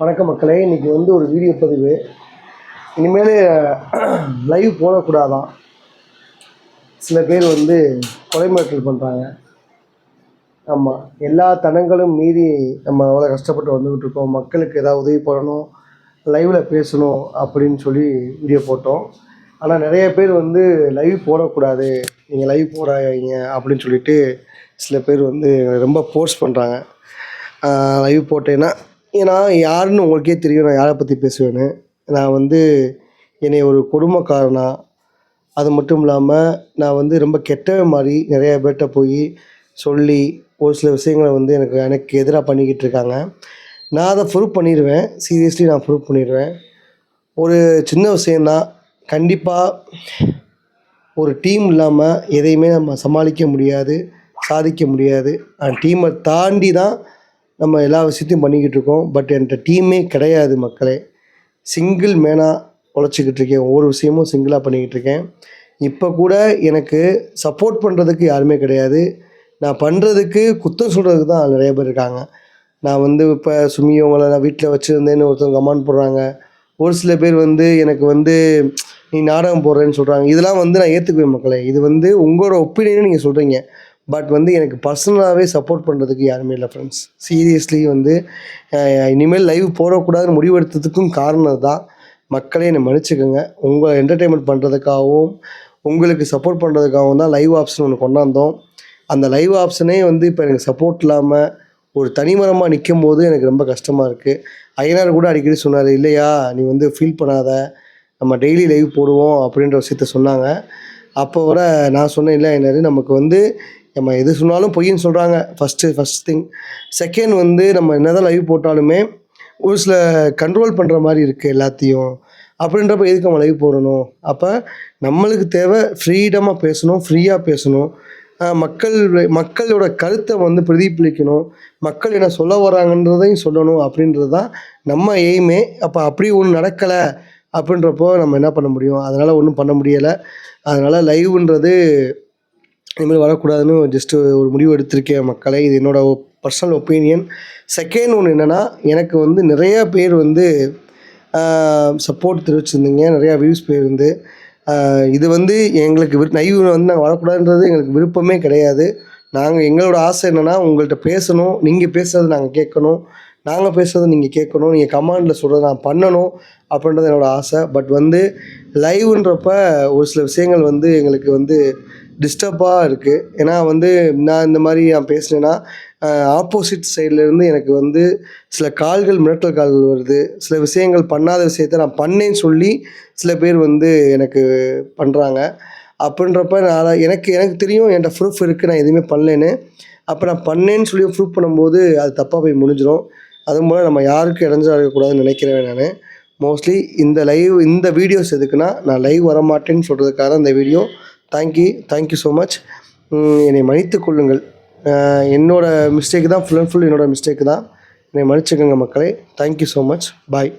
வணக்கம் மக்களே இன்றைக்கி வந்து ஒரு வீடியோ பதிவு. இனிமேல் லைவ் போடக்கூடாதான். சில பேர் வந்து கொலை மிரட்டல் பண்ணுறாங்க ஆமாம் எல்லா தனங்களும் மீறி நம்ம அவ்வளோ கஷ்டப்பட்டு வந்துக்கிட்டு இருக்கோம். மக்களுக்கு ஏதாவது உதவி பண்ணணும் லைவில் பேசணும் அப்படின்னு சொல்லி வீடியோ போட்டோம். ஆனால் நிறைய பேர் வந்து லைவ் போடக்கூடாது. நீங்கள் லைவ் போடாதீங்க அப்படின்னு சொல்லிட்டு சில பேர் வந்து ரொம்ப ஃபோர்ஸ் பண்ணுறாங்க லைவ் போட்டேன்னா ஏன்னா யாருன்னு உங்களுக்கே தெரியும் நான் யாரை பற்றி பேசுவேன்னு. நான் வந்து என்னை ஒரு கொடுமைக்காரனா அது மட்டும் இல்லாமல் நான் வந்து ரொம்ப கெட்ட மாதிரி நிறைய பேர்கிட்ட போய் சொல்லி ஒரு சில விஷயங்களை வந்து எனக்கு எனக்கு எதிராக பண்ணிக்கிட்டு இருக்காங்க. நான் அதை ப்ரூவ் பண்ணிடுவேன் சீரியஸ்லி நான் ப்ரூவ் பண்ணிடுவேன் ஒரு சின்ன விஷயந்தான் கண்டிப்பாக ஒரு டீம் இல்லாமல் எதையுமே நம்ம சமாளிக்க முடியாது சாதிக்க முடியாது. அந்த டீமை தாண்டி தான் நம்ம எல்லா விஷயத்தையும் பண்ணிக்கிட்டு இருக்கோம். பட் என்கிட்ட டீமே கிடையாது மக்களே. சிங்கிள் மேனாக உழைச்சிக்கிட்டு இருக்கேன். ஒவ்வொரு விஷயமும் சிங்கிளாக பண்ணிக்கிட்டு இருக்கேன். இப்போ கூட எனக்கு சப்போர்ட் பண்ணுறதுக்கு யாருமே கிடையாது. நான் பண்ணுறதுக்கு குத்தம் சொல்கிறதுக்கு தான் நிறைய பேர் இருக்காங்க. நான் வந்து இப்போ சுமியவங்களை நான் வீட்டில் வச்சுருந்தேன்னு ஒருத்தவங்க கமெண்ட் போடுறாங்க. ஒரு சில பேர் வந்து எனக்கு வந்து நீ நாடகம் போடுறேன்னு சொல்கிறாங்க இதெல்லாம் வந்து நான் ஏற்றுக்குவேன் மக்களை. இது வந்து உங்களோட ஒப்பீனியனு நீங்கள் சொல்கிறீங்க பட் வந்து எனக்கு பர்சனலாகவே சப்போர்ட் பண்ணுறதுக்கு யாருமே இல்லை ஃப்ரெண்ட்ஸ் சீரியஸ்லி வந்து இனிமேல் லைவ் போடக்கூடாதுன்னு முடிவெடுத்ததுக்கும் காரணம் தான் மக்களே என்னை மன்னிச்சுக்கோங்க. உங்கள் என்டர்டெயின்மெண்ட் பண்ணுறதுக்காகவும் உங்களுக்கு சப்போர்ட் பண்ணுறதுக்காகவும் தான் லைவ் ஆப்ஷன் ஒன்று கொண்டாந்தோம். அந்த லைவ் ஆப்ஷனே வந்து இப்போ எனக்கு சப்போர்ட் இல்லாமல் ஒரு தனிமரமாக நிற்கும் போது எனக்கு ரொம்ப கஷ்டமாக இருக்குது ஐயனார் கூட அடிக்கடி சொன்னார் இல்லையா நீ வந்து ஃபீல் பண்ணாத. நம்ம டெய்லி லைவ் போடுவோம் அப்படின்ற விஷயத்த சொன்னாங்க. அப்போ வர நான் சொன்னேன் இல்லை ஐயனார் நமக்கு வந்து நம்ம எது சொன்னாலும் பொய்ன்னு சொல்கிறாங்க ஃபஸ்ட்டு ஃபஸ்ட் திங் செகண்ட் வந்து நம்ம என்ன தான் லைவ் போட்டாலுமே ஒரு சில கண்ட்ரோல் பண்ணுற மாதிரி இருக்குது எல்லாத்தையும். அப்படின்றப்ப எதுக்கு நம்ம லைவ் போடணும்? அப்போ நம்மளுக்கு தேவை ஃப்ரீடமாக பேசணும் ஃப்ரீயாக பேசணும். மக்கள் மக்களோட கருத்தை வந்து பிரதிபலிக்கணும். மக்கள் என்ன சொல்ல வராங்கன்றதையும் சொல்லணும். அப்படின்றது தான் நம்ம எய்மே அப்போ அப்படி ஒன்று நடக்கலை அப்படின்றப்போ நம்ம என்ன பண்ண முடியும்? அதனால் ஒன்றும் பண்ண முடியலை. அதனால் லைவ்ன்றது இனிமேல் வரக்கூடாதுன்னு ஜஸ்ட்டு ஒரு முடிவு எடுத்திருக்கேன் மக்களை. இது என்னோட பர்சனல் ஒப்பீனியன் செகண்ட் ஒன்று என்னென்னா எனக்கு வந்து நிறையா பேர் வந்து சப்போர்ட் தெரிவிச்சிருந்தீங்க. நிறையா வியூஸ் போயிருந்து. இது வந்து எங்களுக்கு விரு நைவ் வந்து நாங்கள் வரக்கூடாதுன்றது எங்களுக்கு விருப்பமே கிடையாது. நாங்கள் எங்களோட ஆசை என்னென்னா உங்கள்கிட்ட பேசணும். நீங்கள் பேசுகிறத நாங்கள் கேட்கணும். நாங்கள் பேசுகிறத நீங்கள் கேட்கணும். நீங்கள் கமாண்டில் சொல்கிறத நான் பண்ணணும் அப்படின்றது என்னோட ஆசை. பட் வந்து லைவ்ன்றப்ப ஒரு சில விஷயங்கள் வந்து எங்களுக்கு வந்து டிஸ்டர்பாக இருக்குது ஏன்னா வந்து நான் இந்த மாதிரி நான் பேசினேன்னா ஆப்போசிட் சைட்லேருந்து எனக்கு வந்து சில கால்கள் மிரட்டல் கால்கள் வருது. சில விஷயங்கள் பண்ணாத விஷயத்த நான் பண்ணேன்னு சொல்லி சில பேர் வந்து எனக்கு பண்ணுறாங்க அப்படின்றப்ப நான் எனக்கு எனக்கு தெரியும் என்கிட்ட ப்ரூஃப் இருக்குது நான் எதுவுமே பண்ணலேன்னு. அப்போ நான் பண்ணேன்னு சொல்லி ப்ரூஃப் பண்ணும்போது அது தப்பாக போய் முடிஞ்சிடும் அது மூலம் நம்ம யாருக்கும் இடைஞ்சா இருக்கக்கூடாதுன்னு நினைக்கிறேன் நான். மோஸ்ட்லி இந்த லைவ் இந்த வீடியோஸ் எதுக்குன்னா நான் லைவ் வரமாட்டேன்னு சொல்கிறதுக்காக இந்த video thank you thank you so much என்னை மன்னித்து கொள்ளுங்கள். என்னோடய மிஸ்டேக் தான் ஃபுல் அண்ட் ஃபுல் என்னோட மிஸ்டேக் தான். என்னை மன்னிச்சுக்கோங்க மக்களே. Thank you so much bye